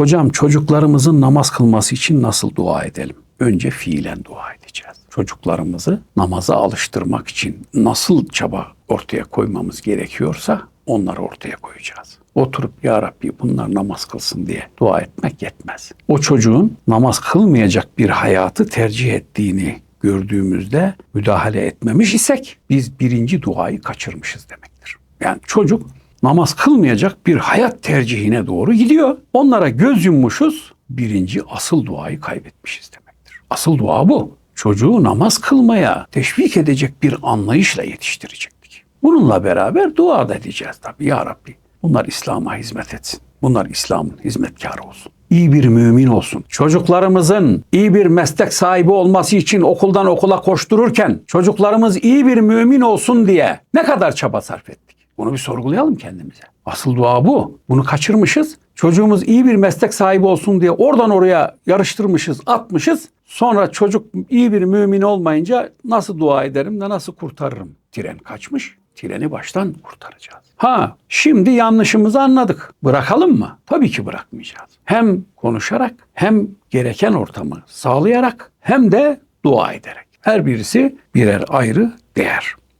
Hocam çocuklarımızın namaz kılması için nasıl dua edelim? Önce fiilen dua edeceğiz. Çocuklarımızı namaza alıştırmak için nasıl çaba ortaya koymamız gerekiyorsa onları ortaya koyacağız. Oturup ya Rabbi bunlar namaz kılsın diye dua etmek yetmez. O çocuğun namaz kılmayacak bir hayatı tercih ettiğini gördüğümüzde müdahale etmemiş isek biz birinci duayı kaçırmışız demektir. Yani çocuk namaz kılmayacak bir hayat tercihine doğru gidiyor. Onlara göz yummuşuz. Birinci asıl duayı kaybetmişiz demektir. Asıl dua bu. Çocuğu namaz kılmaya teşvik edecek bir anlayışla yetiştirecektik. Bununla beraber dua da edeceğiz tabii. Ya Rabbi bunlar İslam'a hizmet etsin. Bunlar İslam'ın hizmetkarı olsun. İyi bir mümin olsun. Çocuklarımızın iyi bir meslek sahibi olması için okuldan okula koştururken çocuklarımız iyi bir mümin olsun diye ne kadar çaba sarf ettik? Bunu bir sorgulayalım kendimize. Asıl dua bu. Bunu kaçırmışız. Çocuğumuz iyi bir meslek sahibi olsun diye oradan oraya yarıştırmışız, atmışız. Sonra çocuk iyi bir mümin olmayınca nasıl dua ederim de nasıl kurtarırım? Tren kaçmış. Treni baştan kurtaracağız. Ha, şimdi yanlışımızı anladık. Bırakalım mı? Tabii ki bırakmayacağız. Hem konuşarak, hem gereken ortamı sağlayarak, hem de dua ederek. Her birisi birer ayrı değer.